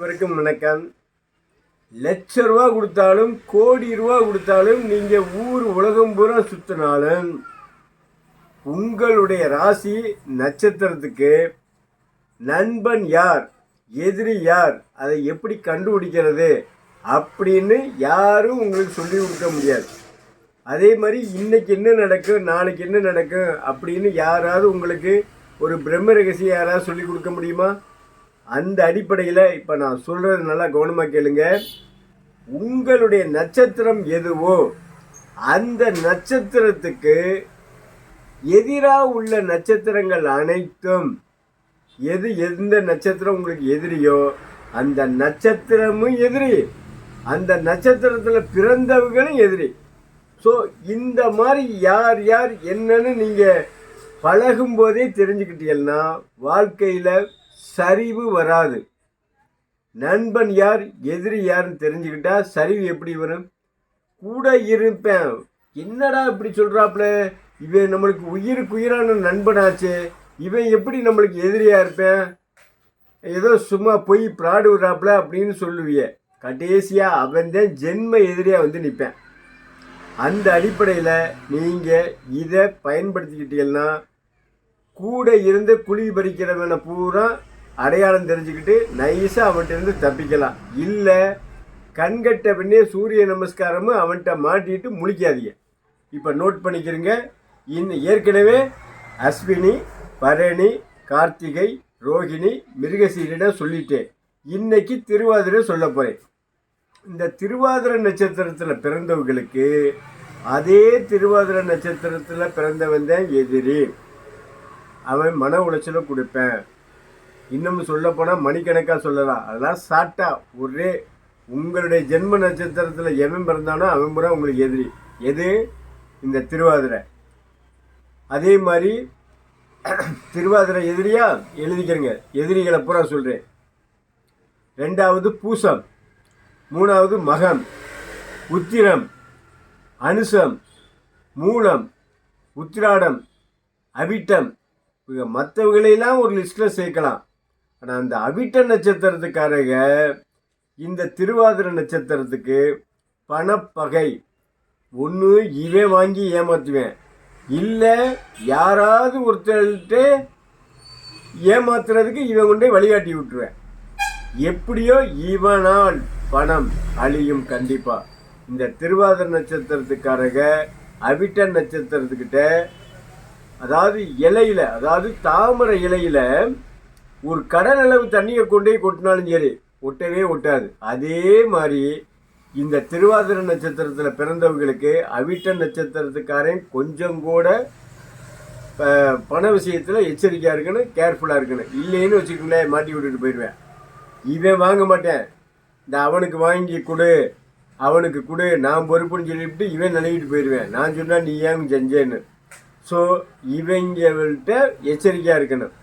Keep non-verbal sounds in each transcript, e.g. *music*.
வரைக்கும் வணக்கம். லட்ச ரூபா கொடுத்தாலும் கோடி ரூபா கொடுத்தாலும் நீங்கள் ஊர் உலகம் பூரா சுற்றினாலும் உங்களுடைய ராசி நட்சத்திரத்துக்கு நண்பன் யார் எதிரி யார் அதை எப்படி கண்டுபிடிக்கிறது அப்படின்னு யாரும் உங்களுக்கு சொல்லி கொடுக்க முடியாது. அதே மாதிரி இன்னைக்கு என்ன நடக்கும் நாளைக்கு என்ன நடக்கும் அப்படின்னு யாராவது உங்களுக்கு ஒரு பிரம்ம ரகசியம் யாராவது சொல்லி கொடுக்க முடியுமா? அந்த அடிப்படையில் இப்போ நான் சொல்கிறது நல்லா கவனமாக கேளுங்க. உங்களுடைய நட்சத்திரம் எதுவோ அந்த நட்சத்திரத்துக்கு எதிராக உள்ள நட்சத்திரங்கள் அனைத்தும் எது எந்த நட்சத்திரம் உங்களுக்கு எதிரியோ அந்த நட்சத்திரமும் எதிரி. அந்த நட்சத்திரத்தில் பிறந்தவங்களும் எதிரி. ஸோ இந்த மாதிரி யார் யார் என்னன்னு நீங்கள் பழகும்போதே தெரிஞ்சுக்கிட்டீங்கன்னா வாழ்க்கையில் சரிவு வராது. நண்பன் யார் எதிரி யாருன்னு தெரிஞ்சுக்கிட்டா சரிவு எப்படி வரும்? கூட இருப்பேன். என்னடா இப்படி சொல்கிறாப்புல இவன் நம்மளுக்கு உயிருக்கு உயிரான நண்பனாச்சே. இவன் எப்படி நம்மளுக்கு எதிரியாக இருப்பேன்? ஏதோ சும்மா போய் பிராடு விடுறாப்புல அப்படின்னு சொல்லுவிய. கடைசியாக அவன் தான் ஜென்ம எதிரியாக வந்து நிற்பேன் அந்த அடிப்படையில் நீங்கள் இதை பயன்படுத்திக்கிட்டீங்கன்னா கூட இருந்து குழி பறிக்கிறவனை பூரா அடையாளம் தெரிஞ்சுக்கிட்டு நைஸாக அவன்கிட்ட இருந்து தப்பிக்கலாம். இல்லை கண்கட்ட பின்னே சூரிய நமஸ்காரமும் அவன்கிட்ட மாட்டிட்டு முழிக்காதீங்க. இப்போ நோட் பண்ணிக்கிறீங்க. இன்னும் ஏற்கனவே அஸ்வினி பரணி கார்த்திகை ரோகிணி மிருகசீரிடம் சொல்லிட்டேன். இன்னைக்கு திருவாதிரை சொல்ல போகிறேன் இந்த திருவாதிரை நட்சத்திரத்தில் பிறந்தவங்களுக்கு அதே திருவாதிரை நட்சத்திரத்தில் பிறந்தவன் தான் எதிரி. அவன் மன உளைச்சலை கொடுப்பேன். இன்னும் சொல்ல போனால் மணிக்கணக்காக சொல்லலாம் அதெல்லாம் சாட்டா. ஒரே உங்களுடைய ஜென்ம நட்சத்திரத்தில் எவன் பிறந்தானோ அவன் பூரா உங்களுக்கு எதிரி. எது? இந்த திருவாதிரை. அதே மாதிரி *clears throat* திருவாதிரை எதிரியா? எழுதிக்கிறேங்க. எதிரிகளை பூரா சொல்கிறேன் ரெண்டாவது பூசம். மூணாவது மகம். உத்திரம். அனுசம். மூலம். உத்திராடம். அவிட்டம். மற்றவர்களையெல்லாம் ஒரு லிஸ்ட்டில் சேர்க்கலாம். ஆனால் அந்த அவிட்ட நட்சத்திரத்துக்காரங்க இந்த திருவாதிர நட்சத்திரத்துக்கு பணப்பகை. ஒன்று இவன் வாங்கி ஏமாற்றுவேன் இல்லை யாராவது ஒருத்தர்கிட்ட ஏமாத்துறதுக்கு இவன் கொண்டே வழிகாட்டி விட்டுருவேன். எப்படியோ இவனால் பணம் அழியும் கண்டிப்பாக இந்த திருவாதிர நட்சத்திரத்துக்காரங்க அவிட்ட நட்சத்திரத்துக்கிட்ட அதாவது இலையில அதாவது தாமரை இலையில் ஒரு கடல் அளவு தண்ணியை கொண்டே கொட்டினாலும் சரி ஒட்டவே ஒட்டாது. அதே மாதிரி இந்த திருவாதிரை நட்சத்திரத்தில் பிறந்தவங்களுக்கு அவிட்ட நட்சத்திரத்துக்காரன் கொஞ்சம் கூட பண விஷயத்தில் எச்சரிக்கையாக இருக்கணும் கேர்ஃபுல்லாக இருக்கணும். இல்லைன்னு வச்சுக்கோங்களேன் மாட்டி விட்டுட்டு போயிடுவேன். இவன் வாங்க மாட்டேன். இந்த அவனுக்கு வாங்கி கொடு அவனுக்கு கொடு நான் பொறுப்புன்னு சொல்லிவிட்டு இவன் நினைக்கிட்டு போயிடுவேன். நான் சொன்னால் நீ ஏன் செஞ்சேன்னு. ஸோ இவங்கள்ட்ட எச்சரிக்கையாக இருக்கணும்.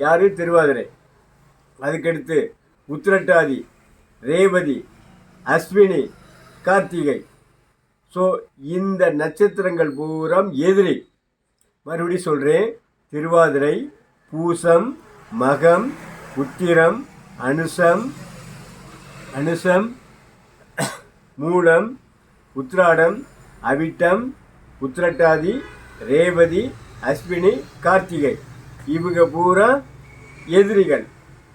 யார்? திருவாதிரை. அதுக்கடுத்து உத்திரட்டாதி ரேவதி அஸ்வினி கார்த்திகை. ஸோ இந்த நட்சத்திரங்கள் பூரம் எதிரி. மறுபடி சொல்கிறேன் திருவாதிரை பூசம் மகம் உத்திரம் அனுசம் அனுசம் மூலம் உத்ராடம் அவிட்டம் உத்திரட்டாதி ரேவதி அஸ்வினி கார்த்திகை. இவங்க பூரா எதிரிகள்.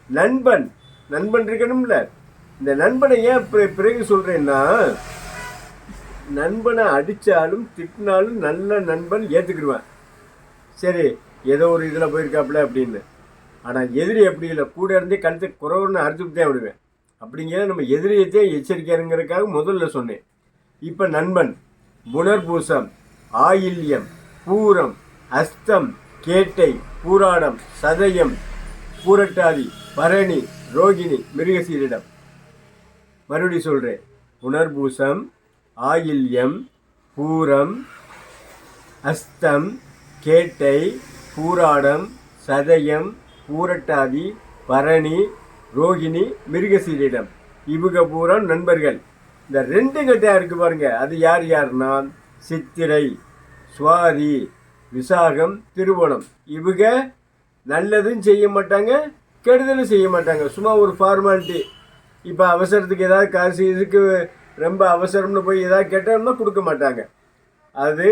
நண்பன். நண்பன் இருக்கணும்ல. இந்த நண்பனை ஏன் பிறகு சொல்றேன்னா நண்பனை அடித்தாலும் திட்டினாலும் நல்ல நண்பன் ஏற்றுக்கிடுவேன் சரி ஏதோ ஒரு இதில் போயிருக்காப்புல அப்படின்னு. ஆனால் எதிரி எப்படி இல்லை. கூட இருந்தே கழுத்து குறவுன்னு அறுத்துக்கிட்டே விடுவேன். அப்படிங்கிற நம்ம எதிரியத்தையே எச்சரிக்கைங்கிறதுக்காக முதல்ல சொன்னேன். இப்போ நண்பன். புனர்பூசம். ஆயில்யம். பூரம். அஸ்தம். கேட்டை பூராடம் சதயம் பூரட்டாதி பரணி ரோகிணி மிருகசீரிடம். மறுபடி சொல்கிறேன் புனர்பூசம் ஆயில்யம் பூரம் அஸ்தம் கேட்டை பூராடம் சதயம் பூரட்டாதி பரணி ரோகிணி மிருகசீரிடம். இவங்க பூரா நண்பர்கள். இந்த ரெண்டு கட்டையாக இருக்கு பாருங்க. அது யார் யாருன்னா சித்திரை சுவாதி விசாகம் திருவோணம். இவங்க நல்லதும் செய்ய மாட்டாங்க கெடுதலும் செய்ய மாட்டாங்க. சும்மா ஒரு ஃபார்மாலிட்டி இப்போ அவசரத்துக்கு ஏதாவது காசு இதுக்கு ரொம்ப அவசரம்னு போய் ஏதாவது கேட்டோம்னா கொடுக்க மாட்டாங்க. அது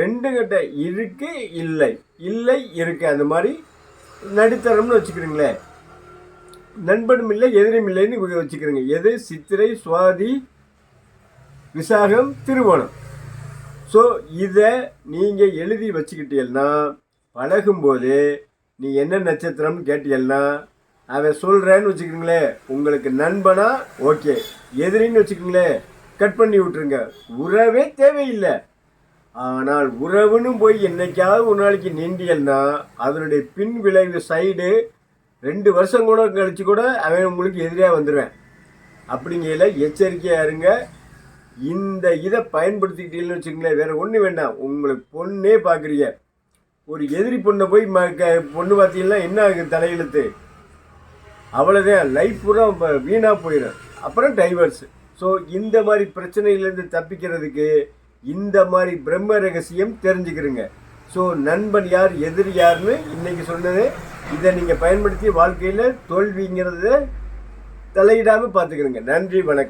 ரெண்டு கிட்ட இருக்கு இல்லை. இல்லை இருக்கு. அந்த மாதிரி நடுத்தரம்னு வச்சுக்கிறீங்களேன் நண்பனும் இல்லை எதிரும் இல்லைன்னு இவங்க வச்சுக்கிறீங்க. எது? சித்திரை சுவாதி விசாகம் திருவோணம். ஸோ இதை நீங்கள் எழுதி வச்சுக்கிட்டீங்கன்னா பழகும்போது நீ என்ன நட்சத்திரம்னு கேட்டீங்கன்னா அவன் சொல்கிறேன்னு வச்சுக்கோங்களேன் உங்களுக்கு நண்பனா ஓகே. எதிரின்னு வச்சுக்கோங்களேன் கட் பண்ணி விட்டுருங்க. உறவே தேவையில்லை. ஆனால் உறவுன்னு போய் என்னைக்காவது ஒரு நாளைக்கு நீண்டியல்னா அதனுடைய பின் விளைவு சைடு ரெண்டு வருஷம் கூட கழித்து கூட அவன் உங்களுக்கு எதிரியாக வந்துடுவேன் அப்படிங்கையில் எச்சரிக்கையாக இருங்க. இந்த இதை பயன்படுத்திக்கிட்டீங்கன்னு வச்சுக்கோங்களேன் வேறு ஒன்றும் வேண்டாம். உங்களுக்கு பொண்ணே பார்க்குறீங்க. ஒரு எதிரி பொண்ணை போய் ம க- பொண்ணு பார்த்தீங்கன்னா என்ன ஆகுது தலையெழுத்து? அவ்வளோதான் லைஃப் பூரா வீணாக போயிடும். அப்புறம் டைவர்ஸ் ஸோ இந்த மாதிரி பிரச்சனையிலேருந்து தப்பிக்கிறதுக்கு இந்த மாதிரி பிரம்ம ரகசியம் தெரிஞ்சுக்கிறேங்க. ஸோ நண்பன் யார் எதிரி யாருன்னு இன்றைக்கி சொன்னது இதை நீங்கள் பயன்படுத்தி வாழ்க்கையில் தோல்விங்கிறத தலையிடாமல் பார்த்துக்கிறங்க. நன்றி வணக்கம்.